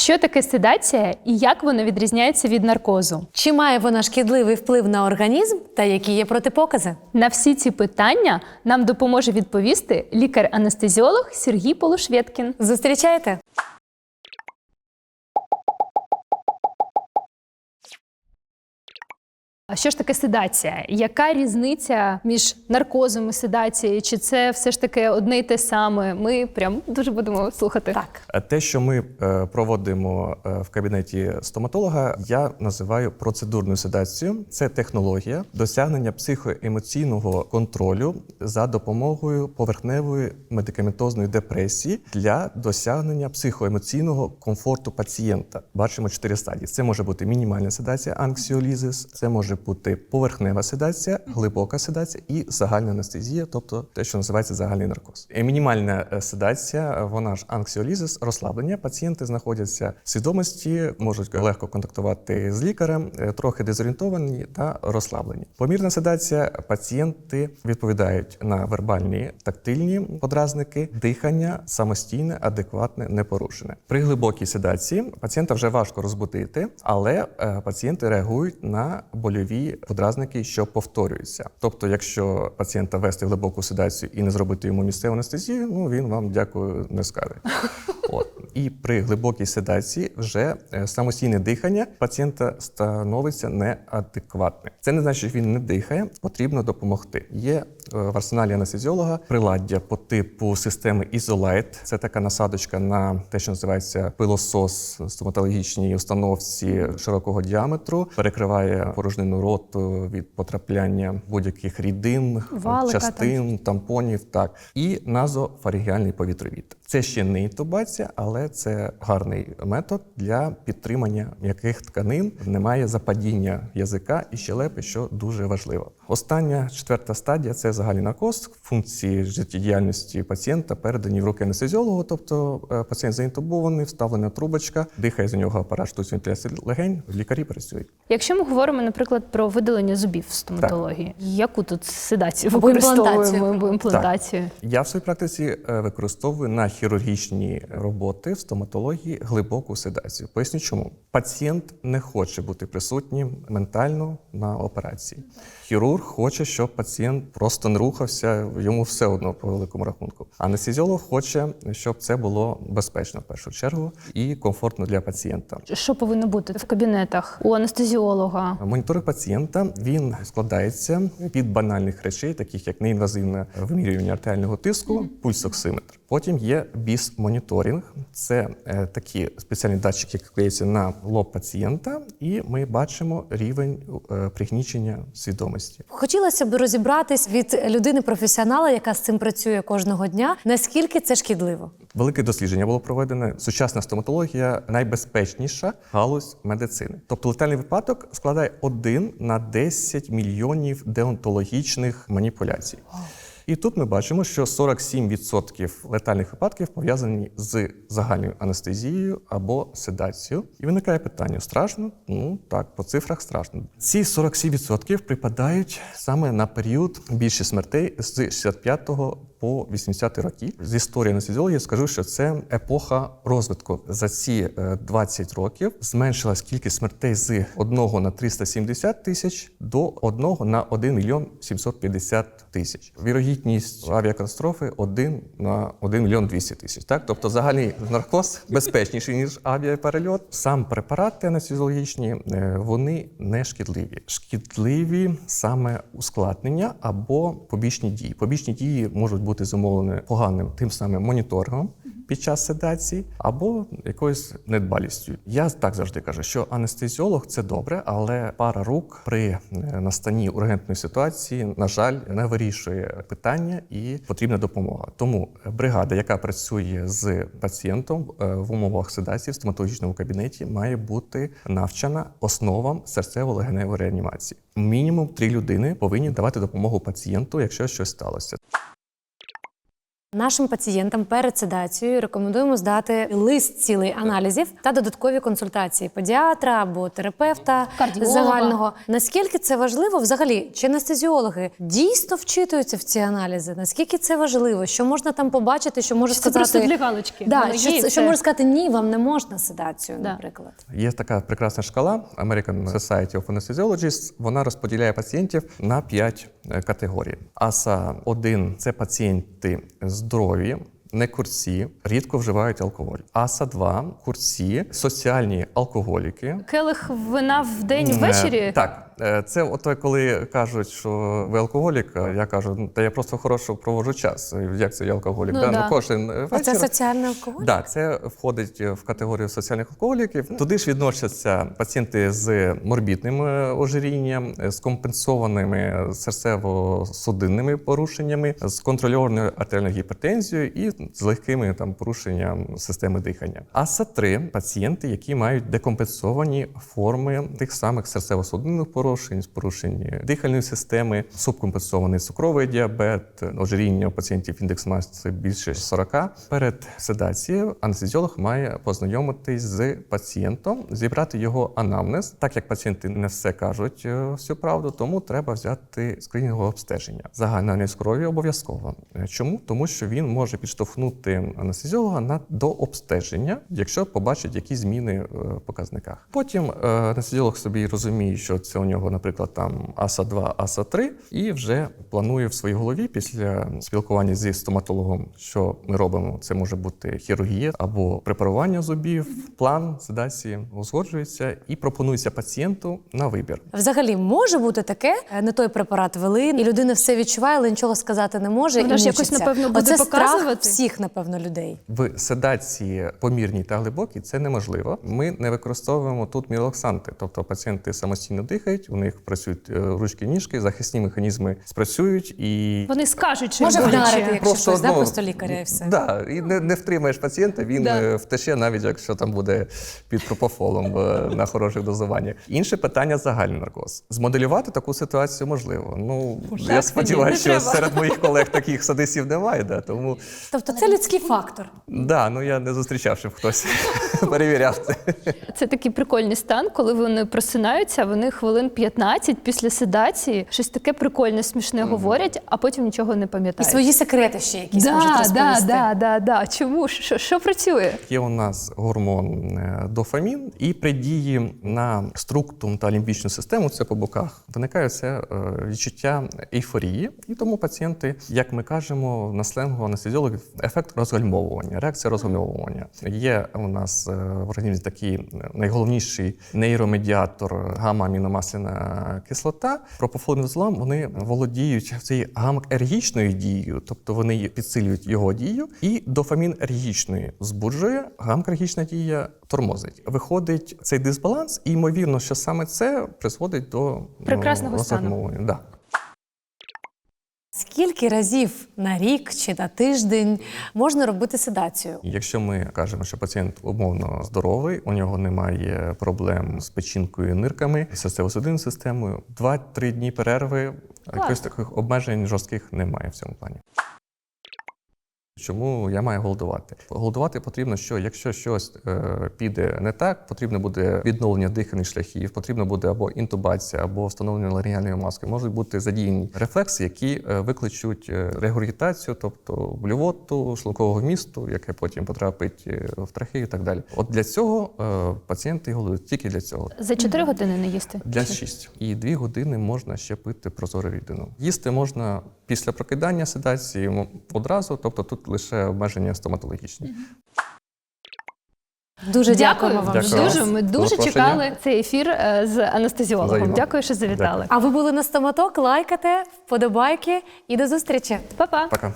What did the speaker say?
Що таке седація і як вона відрізняється від наркозу? Чи має вона шкідливий вплив на організм та які є протипокази? На всі ці питання нам допоможе відповісти лікар-анестезіолог Сергій Полушвєткін. Зустрічаєте? А що ж таке седація? Яка різниця між наркозом і седацією? Чи це все ж таки одне й те саме? Ми прям дуже будемо слухати. Так. Е, Те, що ми е, проводимо е, в кабінеті стоматолога, я називаю процедурною седацією. Це технологія досягнення психоемоційного контролю за допомогою поверхневої медикаментозної депресії для досягнення психоемоційного комфорту пацієнта. Бачимо чотири стадії. Це може бути мінімальна седація, анксіолізис, це може бути поверхнева седація, глибока седація і загальна анестезія, тобто те, що називається загальний наркоз. І мінімальна е, седація, вона ж анксіолізис, розслаблення. Пацієнти знаходяться в свідомості, можуть легко контактувати з лікарем, е, трохи дезорієнтовані та розслаблені. Помірна седація пацієнти відповідають на вербальні тактильні подразники, дихання самостійне, адекватне, непорушене. При глибокій седації пацієнта вже важко розбудити, але е, пацієнти реагують на больові подразники, що повторюються. Тобто, якщо пацієнта вести глибоку седацію і не зробити йому місцеву анестезію, ну він вам дякую не скаже. І при глибокій седації вже е, самостійне дихання пацієнта становиться неадекватним. Це не значить, що він не дихає, потрібно допомогти. Є е, в арсеналі анестезіолога приладдя по типу системи Ізолайт. Це така насадочка на те, що називається пилосос в стоматологічній установці широкого діаметру, перекриває порожнину роту від потрапляння будь-яких рідин, Валика частин, тампонів. Так і назофарінгіальний повітровід. Це ще не інтубація, але це гарний метод для підтримання м'яких тканин. Немає западіння язика і щелепи, що дуже важливо. Остання четверта стадія це загальний наркоз. Функції життєдіяльності пацієнта передані в руки анестезіологу, тобто е, пацієнт заінтубований, вставлена трубочка, дихає з нього апарат штучної вентиляції легень. Лікарі працюють. Якщо ми говоримо, наприклад, про видалення зубів в стоматології, яку тут седацію Або використовуємо імплантацію. або імплантацію? Я в своїй практиці е, використовую на хірургічні роботи в стоматології глибоку седацію. Поясню, чому пацієнт не хоче бути присутнім ментально на операції. Хірург хоче, щоб пацієнт просто не рухався, йому все одно по великому рахунку. Анестезіолог хоче, щоб це було безпечно в першу чергу і комфортно для пацієнта. Що повинно бути в кабінетах у анестезіолога? Моніторинг пацієнта він складається від банальних речей, таких як неінвазивне вимірювання артеріального тиску, пульсоксиметр. Потім є біс-моніторинг. Це е, такі спеціальні датчики, які клеються на лоб пацієнта, і ми бачимо рівень е, пригнічення свідомості. Хотілося б розібратись від людини-професіонала, яка з цим працює кожного дня, наскільки це шкідливо. Велике дослідження було проведене. Сучасна стоматологія найбезпечніша галузь медицини. Тобто летальний випадок складає 1 на 10 мільйонів деонтологічних маніпуляцій. І тут ми бачимо, що 47% летальних випадків пов'язані з загальною анестезією або седацією. І виникає питання: страшно? Ну так, по цифрах страшно. Ці 47% припадають саме на період більше смертей з 65-го по 80-ті роки. З історії анестезіології скажу, що це епоха розвитку. За ці е, 20 років зменшилась кількість смертей з 1 на 370 тисяч до 1 на 1 мільйон 750 тисяч. Вірогідність авіакатастрофи 1 на 1 мільйон 200 тисяч. Так, тобто загальний наркоз безпечніший ніж авіаперельот. Сам препарати анестезіологічні е, вони не шкідливі. Шкідливі саме ускладнення або побічні дії. Побічні дії можуть бути зумовлені поганим тим самим моніторингом під час седації або якоюсь недбалістю. Я так завжди кажу, що анестезіолог це добре, але пара рук при е, настанні ургентної ситуації, на жаль, не вирішує питання і потрібна допомога. Тому бригада, яка працює з пацієнтом е, в умовах седації в стоматологічному кабінеті, має бути навчена основам серцево-легеневої реанімації. Мінімум три людини повинні давати допомогу пацієнту, якщо щось сталося. Нашим пацієнтам перед седацією рекомендуємо здати лист цілий аналізів та додаткові консультації педіатра або терапевта Кардіолога. загального. Наскільки це важливо взагалі? Чи анестезіологи дійсно вчитуються в ці аналізи? Наскільки це важливо? Що можна там побачити? Що може це сказати просто для галочки? Да, що, є, це- що може сказати ні, вам не можна седацію, Да. наприклад. Є така прекрасна шкала American Society of Anesthesiologists. Вона розподіляє пацієнтів на 5 категорій. АСА 1 це пацієнти здорові. Не курці, рідко вживають алкоголь. аса 2 курці, соціальні алкоголіки. Келих вина в день Е, ввечері. Так, це ото коли кажуть, що ви алкоголік. Я кажу, «Ну, та я просто хорошо проводжу час. Як це я алкоголік? Ну, да? да. кожен А вечір. це соціальний алкоголь? Да, це входить в категорію соціальних алкоголіків. Туди ж відносяться пацієнти з морбітним е, ожирінням, е, з компенсованими серцево-судинними порушеннями, з контрольованою артеріальною гіпертензією і з легкими там порушенням системи дихання. аса 3 пацієнти, які мають декомпенсовані форми тих самих серцево-судинних порушень, порушень дихальної системи, субкомпенсований цукровий діабет, ожиріння у пацієнтів індекс маси більше 40. Перед седацією анестезіолог має познайомитись з пацієнтом, зібрати його анамнез. Так як пацієнти не все кажуть е, всю правду, тому треба взяти скринінгове обстеження. Загальний аналіз крові обов'язково. Е, Чому? Тому що він може підштовхнути анестезіолога на до обстеження, якщо побачить якісь зміни е, в показниках. Потім анестезіолог собі розуміє, що це у нього, наприклад, там аса 2 аса 3 і вже планує в своїй голові після спілкування зі стоматологом, що ми робимо. Це може бути хірургія або препарування зубів. План седації узгоджується і пропонується пацієнту на вибір. Взагалі може бути таке, е, не той препарат вели, і людина все відчуває, але нічого сказати не може. Вона і ж якось, напевно, буде Оце страх всіх, напевно, людей. В седації помірній та глибокій це неможливо. Ми не використовуємо тут міролаксанти, тобто пацієнти самостійно дихають, у них працюють е, ручки, ніжки, захисні механізми спрацюють і Вони скажуть, що Може вдарити, якщо щось, да, просто лікаря і все. Да, і не, не втримаєш пацієнта, він Да. е, втече, навіть якщо там буде під пропофолом е, на хороших дозуваннях. Інше питання загальний наркоз. Змоделювати таку ситуацію можливо. Ну я сподіваюся, що треба. серед моїх колег таких садисів немає. Да, тому Тобто це людський фактор. да, ну я не зустрічав, щоб хтось перевіряв це. Це такий прикольний стан, коли вони просинаються, вони хвилин 15 після седації щось таке прикольне, смішне говорять, а потім нічого не І пам'ятають. свої секрети ще якісь можуть да, розповісти. да, да, да. Чому? Що, що працює? Є у нас гормон е, дофамін, і при дії на структум та лімбічну систему, це по боках, виникає це е, відчуття ейфорії. І тому пацієнти, як ми кажемо на сленгу анестезіологів, ефект розгальмовування, реакція розгальмовування. Є у нас в організмі такий е, найголовніший нейромедіатор гамма-аміномасляна кислота. Пропофолний злам вони володіють цією гамма-ергічною дією, тобто вони підсилюють його дію, і дофамін ергічної збуджує, гамма-ергічна дія тормозить. Виходить цей дисбаланс, і ймовірно, що саме це призводить до ну, Прекрасного стану. Да. Скільки разів на рік чи на тиждень можна робити седацію? Якщо ми кажемо, що пацієнт умовно здоровий, у нього немає проблем з печінкою, нирками, серцево-судинною системою, 2-3 дні перерви, якихось таких обмежень жорстких немає в цьому плані. Чому я маю голодувати? Голодувати потрібно, що якщо щось е, піде не так, потрібно буде відновлення дихальних шляхів, потрібно буде або інтубація, або встановлення ларіальної маски. Можуть бути задіяні рефлекси, які е, викличуть е, регургітацію, тобто блювоту, шлункового вмісту, яке потім потрапить е, в трахею і так далі. От для цього е, пацієнти голодують тільки для цього. За 4 години не їсти. Для 6. І 2 години можна ще пити прозору рідину. Їсти можна після прокидання седації одразу, тобто тут лише обмеження стоматологічні. Дуже Дякую, дякуємо вам. Дякую. дуже. Ми дуже чекали цей ефір е, з анестезіологом. Взаємно. Дякую, що завітали. Дякую. А ви були на стоматок, лайкайте, вподобайки і до зустрічі. Па-па. Пока.